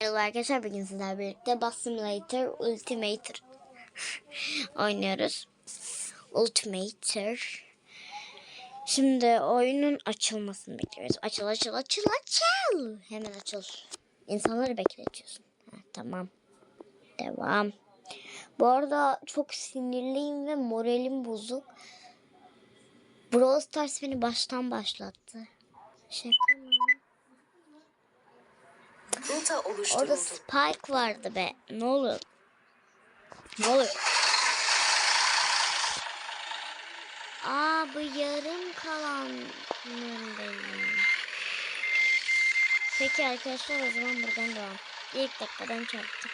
Merhaba arkadaşlar bugün sizlerle birlikte Bus Simulator Ultimator oynuyoruz. Ultimator. Şimdi oyunun açılmasını bekliyoruz. Açıl açıl açıl açıl. Hemen açıl. İnsanları bekletiyorsun. Ha, tamam. Devam. Bu arada çok sinirliyim ve moralim bozuk. Brawl Stars beni baştan başlattı. Şaka mı? Rota oluşturuldu. Orada Spike vardı be. Ne olur. Ne olur. Aa bu yarım kalan benim. Peki arkadaşlar o zaman buradan devam. İlk dakikadan çarptık.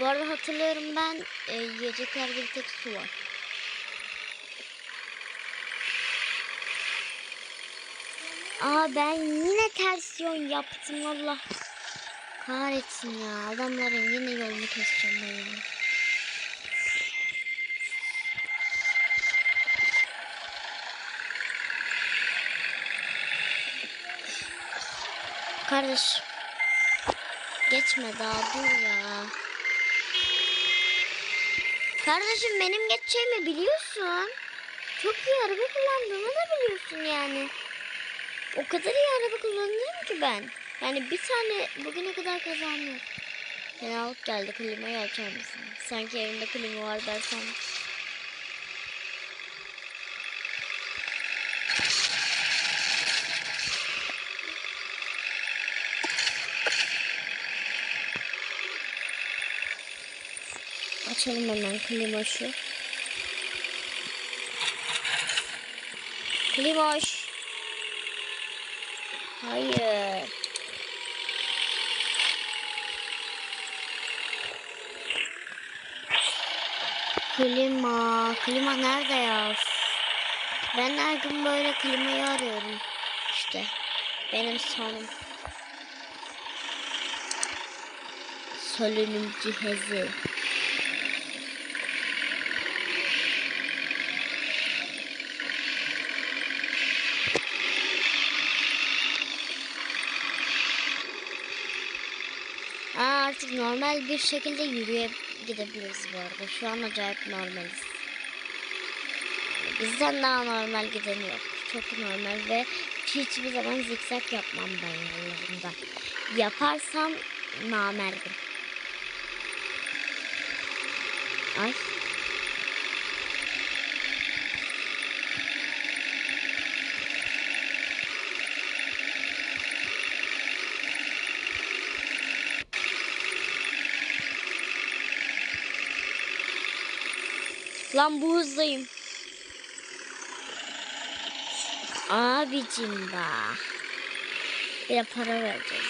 Bu arada hatırlıyorum ben e, yiyeceklerde bir tek su var. Aa ben yine ters yön yaptım Allah kahretsin ya. Adamların yine yolunu keseceğim ben ya. Kardeş. Geçme daha dur ya. Kardeşim benim geçeceğimi biliyorsun. Çok iyi araba kullandığımı da biliyorsun yani. O kadar iyi araba kullanıyorum ki ben. Yani bir tane bugüne kadar kazandım. Fenalık geldi klimayı açar mısın? Sanki evinde klima var dersen. Açalım hemen klima şu. Klimoş. Hayır. Klima. Klima nerede ya? Ben her gün böyle klimayı arıyorum. İşte. Benim sonum. Solunum cihazı. Aa, artık normal bir şekilde yürüye gidebiliriz bu arada. Şu an acayip normaliz. Bizden daha normal giden yok. Çok normal ve hiçbir zaman zikzak yapmam ben yollarında. Yaparsam namerdim. Ay. Lan bu hızdayım. Abicim ba. Bir de para vereceğiz.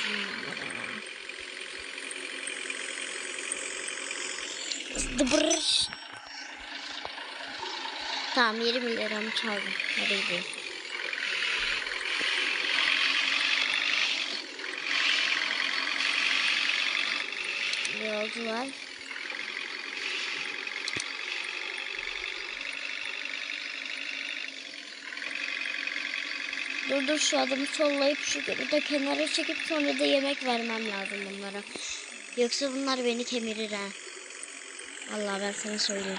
Dıbırış. Tamam 20 liramı çaldım. Hadi gidelim. Yolcular. Dur dur şu adamı sollayıp şu da kenara çekip sonra da yemek vermem lazım bunlara. Yoksa bunlar beni kemirir ha. Allah ben sana söyleyeyim.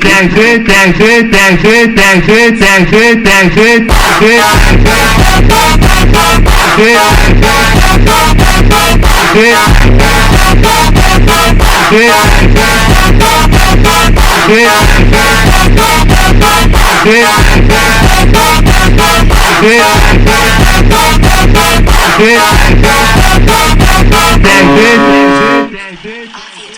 Taxi, taxi, taxi, taxi, taxi, taxi, taxi, taxi,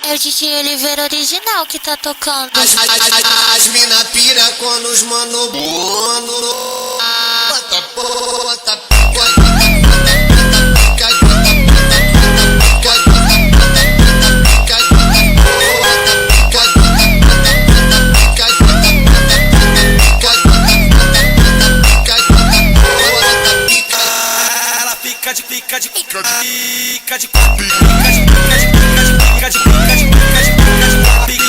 É o Didi Oliveira original que tá tocando. As, as, as, as mina pira quando os mano bono. Bota, bota, bota. bota. Pica de pica de pica de pica de pica de pica de got your, got your, got your, got your, got your, got your,